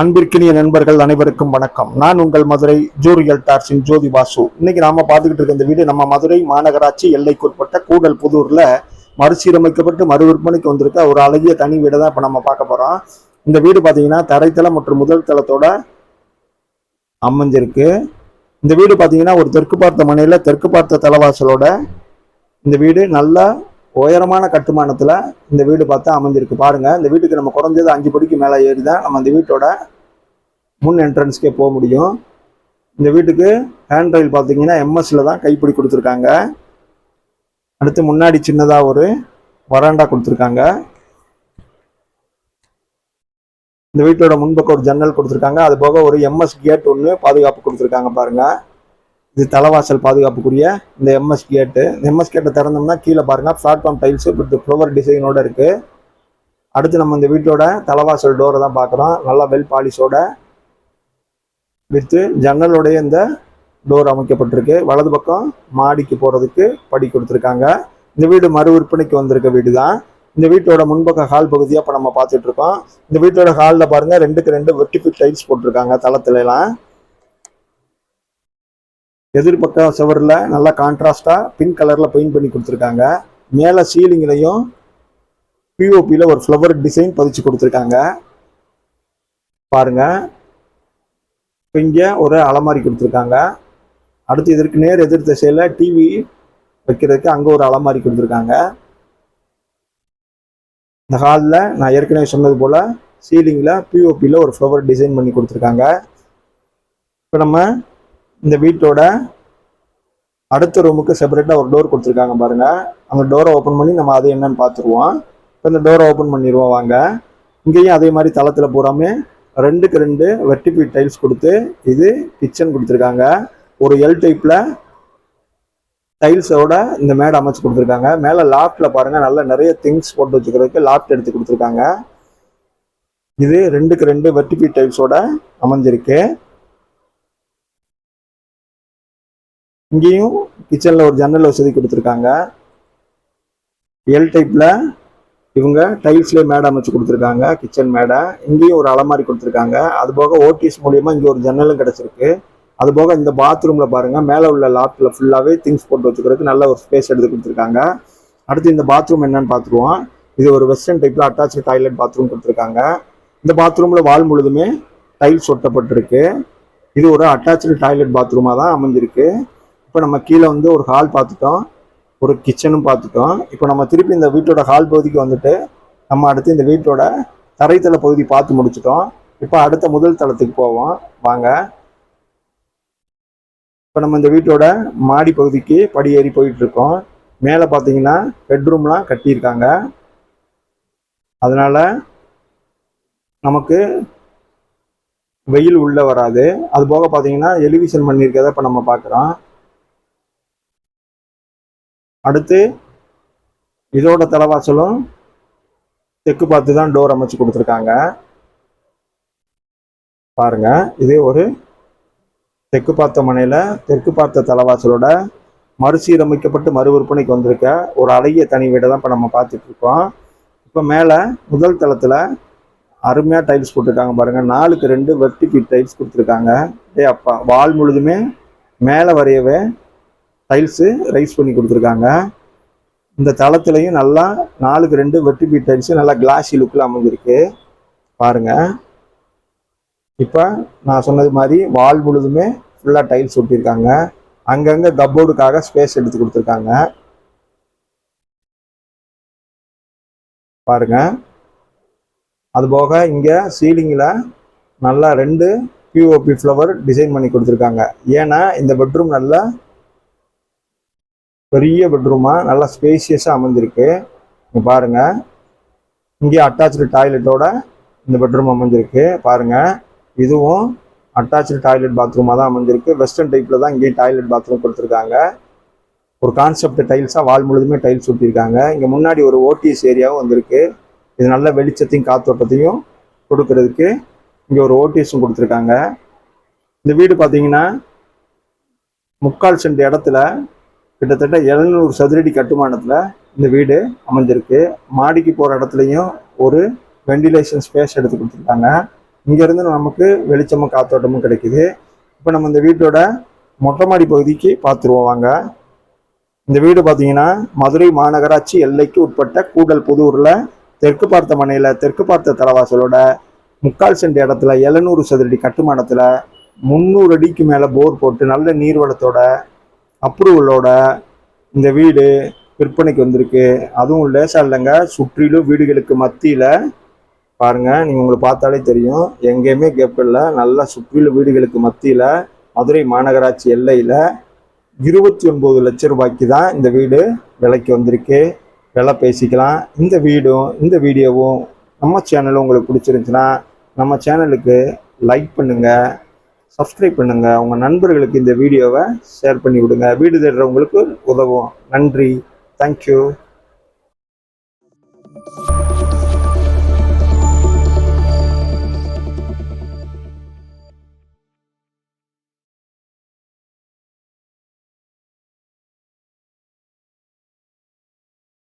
அன்பிற்கினிய நண்பர்கள் அனைவருக்கும் வணக்கம். நான் உங்கள் மதுரை ஜூரியல் டார்ஸின் ஜோதி வாசு. இன்னைக்கு நாம பார்த்துக்கிட்டு இருக்க இந்த வீடு நம்ம மதுரை மாநகராட்சி எல்லைக்குட்பட்ட கூடல் புதூர்ல மறுசீரமைக்கப்பட்டு மறு விற்பனைக்கு வந்திருக்க ஒரு அழகிய தனி வீடை தான் இப்போ நம்ம பார்க்க போறோம். இந்த வீடு பார்த்தீங்கன்னா தரைத்தளம் மற்றும் முதல் தளத்தோட அமைஞ்சிருக்கு இந்த வீடு பார்த்தீங்கன்னா ஒரு தெற்கு பார்த்த மனையில தெற்கு பார்த்த தலவாசலோட இந்த வீடு நல்லா உயரமான கட்டுமானத்தில் இந்த வீடு பார்த்தா அமைஞ்சிருக்கு. பாருங்கள் இந்த வீட்டுக்கு நம்ம குறைஞ்சது அஞ்சு படிக்கு மேலே ஏறி தான் நம்ம இந்த வீட்டோட முன் என்ட்ரன்ஸ்க்கே போக முடியும். இந்த வீட்டுக்கு ஹேண்ட் ரயில் பார்த்தீங்கன்னா எம்எஸ்சில் தான் கைப்பிடி கொடுத்துருக்காங்க. அடுத்து முன்னாடி சின்னதாக ஒரு வராண்டா கொடுத்துருக்காங்க. இந்த வீட்டோட முன்பக்கம் ஒரு ஜன்னல் கொடுத்துருக்காங்க. அது போக ஒரு எம்எஸ் கேட் ஒன்று பாதுகாப்பு கொடுத்துருக்காங்க பாருங்கள் இது தலைவாசல் பாதுகாப்புக்குரிய இந்த எம்எஸ் கேட்டு இந்த எம்எஸ் கேட்டை திறந்தோம்னா கீழே பாருங்கள் பிளாட்ஃபார்ம் டைல்ஸு வித் ஃப்ளவர் டிசைனோட இருக்குது அடுத்து நம்ம இந்த வீட்டோட தலைவாசல் டோரை தான் பார்க்குறோம். நல்லா வெல் பாலிஷோட வித்து ஜன்னலோடைய இந்த டோர் அமைக்கப்பட்டிருக்கு. வலது பக்கம் மாடிக்கு போகிறதுக்கு படி கொடுத்துருக்காங்க. இந்த வீடு மறு விற்பனைக்கு வந்திருக்க வீடு தான். இந்த வீட்டோட முன்பக்க ஹால் பகுதியாக இப்போ நம்ம பார்த்துட்ருக்கோம் இந்த வீட்டோட ஹாலில் பாருங்கள் ரெண்டுக்கு ரெண்டு வெர்டிஃபிக் டைல்ஸ் போட்டிருக்காங்க தளத்துல எல்லாம். எதிர்பக்க சுவரில் நல்லா கான்ட்ராஸ்டாக பிங்க் கலரில் பெயிண்ட் பண்ணி கொடுத்துருக்காங்க. மேலே சீலிங்லையும் பிஓபியில் ஒரு ஃப்ளவர் டிசைன் பதிச்சு கொடுத்துருக்காங்க. பாருங்க. இப்போ இங்கே ஒரு அலமாரி கொடுத்துருக்காங்க. அடுத்து இதற்கு நேர் எதிர் திசையில் டிவி வைக்கிறதுக்கு அங்கே ஒரு அலமாரி கொடுத்துருக்காங்க. இந்த ஹாலில் நான் ஏற்கனவே சொன்னது போல் சீலிங்கில் பிஓபியில் ஒரு ஃப்ளவர் டிசைன் பண்ணி கொடுத்துருக்காங்க. இப்போ நம்ம இந்த வீட்டோட அடுத்த ரூமுக்கு செப்பரேட்டாக ஒரு டோர் கொடுத்துருக்காங்க பாருங்கள் அந்த டோரை ஓப்பன் பண்ணி நம்ம அது என்னன்னு பார்த்துருவோம். இப்போ இந்த டோரை ஓப்பன் பண்ணிடுவோம் வாங்க. இங்கேயும் அதே மாதிரி தளத்தில் பூராமே ரெண்டுக்கு ரெண்டு வெர்டிபி டைல்ஸ் கொடுத்து இது கிச்சன் கொடுத்துருக்காங்க. ஒரு எல் டைப்பில் டைல்ஸோட இந்த மேடை அமைச்சு கொடுத்துருக்காங்க. மேலே லாஃப்டில் பாருங்கள் நல்ல நிறைய திங்ஸ் போட்டு வச்சுக்கிறதுக்கு லாஃப்ட் எடுத்து கொடுத்துருக்காங்க. இது ரெண்டுக்கு ரெண்டு வெர்டிபி டைல்ஸோட அமைஞ்சிருக்கு. இங்கேயும் கிச்சனில் ஒரு ஜன்னல் வசதி கொடுத்துருக்காங்க. எல் டைப்பில் இவங்க டைல்ஸ்லேயே மேடை அமைச்சு கொடுத்துருக்காங்க கிச்சன் மேடை. இங்கேயும் ஒரு அலமாரி கொடுத்துருக்காங்க. அது போக ஓடிஎஸ் மூலியமாக இங்கே ஒரு ஜன்னலும் கிடச்சிருக்கு. அது போக இந்த பாத்ரூமில் பாருங்க மேலே உள்ள லாப்டில் ஃபுல்லாகவே திங்ஸ் போட்டு வச்சுக்கிறதுக்கு நல்ல ஒரு ஸ்பேஸ் எடுத்து கொடுத்துருக்காங்க. அடுத்து இந்த பாத்ரூம் என்னன்னு பார்த்துருவோம். இது ஒரு வெஸ்டர்ன் டைப்பில் அட்டாச்சு டாய்லெட் பாத்ரூம் கொடுத்துருக்காங்க. இந்த பாத்ரூமில் வால் முழுதுமே டைல்ஸ் ஒட்டப்பட்டிருக்கு. இது ஒரு அட்டாச்சு டாய்லெட் பாத்ரூமாக தான் அமைஞ்சிருக்கு. இப்போ நம்ம கீழே வந்து ஒரு ஹால் பார்த்துட்டோம். ஒரு கிச்சனும் பார்த்துட்டோம். இப்போ நம்ம திருப்பி இந்த வீட்டோட ஹால் பகுதிக்கு வந்துட்டு நம்ம அடுத்து இந்த வீட்டோட தரைத்தள பகுதி பார்த்து முடிச்சிட்டோம். இப்போ அடுத்த முதல் தளத்துக்கு போவோம். வாங்க. இப்போ நம்ம இந்த வீட்டோட மாடி பகுதிக்கு படி ஏறி போயிட்டு இருக்கோம் மேலே பார்த்தீங்கன்னா பெட்ரூம்லாம் கட்டியிருக்காங்க. அதனால் நமக்கு வெயில் உள்ளே வராது. அது போக பார்த்தீங்கன்னா எலிவிஷன் பண்ணியிருக்கதை இப்போ நம்ம பார்க்குறோம். அடுத்து இதோட தலைவாசலும் தெற்கு பார்த்து தான் டோர் அமைச்சு கொடுத்துருக்காங்க. பாருங்க இது ஒரு தெற்கு பார்த்த மனையில் தெற்கு பார்த்த தலைவாசலோட மறுசீரமைக்கப்பட்டு மறு விற்பனைக்கு வந்திருக்க ஒரு அழகிய தனி வீடை தான் இப்போ நம்ம பார்த்துட்ருக்கோம் இப்போ மேலே முதல் தளத்தில் அருமையாக டைல்ஸ் போட்டிருக்காங்க பாருங்கள் நாலுக்கு ரெண்டு வெர்டிபி டைல்ஸ் கொடுத்துருக்காங்க. டே அப்பா வால் முழுதுமே மேலே வரையவே டைல்ஸு ரைஸ் பண்ணி கொடுத்துருக்காங்க. இந்த தளத்துலையும் நல்லா நாலுக்கு ரெண்டு வெட்டி பீட் டைல்ஸு நல்லா கிளாஸி லுக்கில் அமைஞ்சிருக்கு. பாருங்க. இப்போ நான் சொன்னது மாதிரி வால் முழுதுமே ஃபுல்லாக டைல்ஸ் ஒட்டியிருக்காங்க. அங்கங்கே கப்போர்டுக்காக ஸ்பேஸ் எடுத்து கொடுத்துருக்காங்க. பாருங்க. அதுபோக இங்கே சீலிங்கில் நல்லா ரெண்டு பிஓபி ஃப்ளவர் டிசைன் பண்ணி கொடுத்துருக்காங்க. ஏன்னா இந்த பெட்ரூம் நல்லா பெரிய பெட்ரூமாக நல்லா ஸ்பேசியஸாக அமைஞ்சிருக்கு. இங்கே பாருங்கள் இங்கே அட்டாச்சு டாய்லெட்டோட இந்த பெட்ரூம் அமைஞ்சிருக்கு. பாருங்கள் இதுவும் அட்டாச்சு டாய்லெட் பாத்ரூமாக தான் அமைஞ்சிருக்கு. வெஸ்டர்ன் டைப்பில் தான் இங்கேயும் டாய்லெட் பாத்ரூம் கொடுத்துருக்காங்க. ஒரு கான்செப்ட் டைல்ஸாக வால் முழுதுமே டைல்ஸ் ஊற்றிருக்காங்க இங்கே முன்னாடி ஒரு ஓடிஎஸ் ஏரியாவும் வந்திருக்கு. இது நல்ல வெளிச்சத்தையும் காத்தோட்டத்தையும் கொடுக்கறதுக்கு இங்கே ஒரு ஓடிஎஸும் கொடுத்துருக்காங்க. இந்த வீடு பார்த்தீங்கன்னா முக்கால் சென்ட் இடத்துல கிட்டத்தட்ட எழுநூறு சதுரடி கட்டுமானத்தில் இந்த வீடு அமைஞ்சிருக்கு. மாடிக்கு போகிற இடத்துலையும் ஒரு வெண்டிலேஷன் ஸ்பேஸ் எடுத்து கொடுத்துருக்காங்க. இங்கேருந்து நமக்கு வெளிச்சமும் காத்தோட்டமும் கிடைக்குது. இப்போ நம்ம இந்த வீட்டோட மொட்டை மாடி பகுதிக்கு பார்த்துருவோம் வாங்க. இந்த வீடு பார்த்தீங்கன்னா மதுரை மாநகராட்சி எல்லைக்கு உட்பட்ட கூடல் புதூரில் தெற்கு பார்த்த மனையில் தெற்கு பார்த்த தலைவாசலோட முக்கால் சென்ட் இடத்துல எழுநூறு சதுரடி கட்டுமானத்தில் முந்நூறு அடிக்கு மேலே போர் போட்டு நல்ல நீர்வளத்தோட அப்ரூவலோட இந்த வீடு விற்பனைக்கு வந்திருக்கு. அதுவும் லேசாக இல்லைங்க. சுற்றிலும் வீடுகளுக்கு மத்தியில் பாருங்கள் நீங்கள் உங்களை பார்த்தாலே தெரியும். எங்கேயுமே கேப் இல்லை. நல்லா சுற்றிலும் வீடுகளுக்கு மத்தியில் மதுரை மாநகராட்சி எல்லையில் இருபத்தி ஒன்பது லட்சம் ரூபாய்க்கு தான் இந்த வீடு விலைக்கு வந்திருக்கு. விலை பேசிக்கலாம். இந்த வீடும் இந்த வீடியோவும் நம்ம சேனலும் உங்களுக்கு பிடிச்சிருந்துச்சுன்னா நம்ம சேனலுக்கு லைக் பண்ணுங்கள் சப்ஸ்கிரைப் பண்ணுங்கள் உங்கள் நண்பர்களுக்கு இந்த வீடியோவை ஷேர் பண்ணி விடுங்க. வீடு தேடுறவங்களுக்கு உதவும். நன்றி. தேங்க்யூ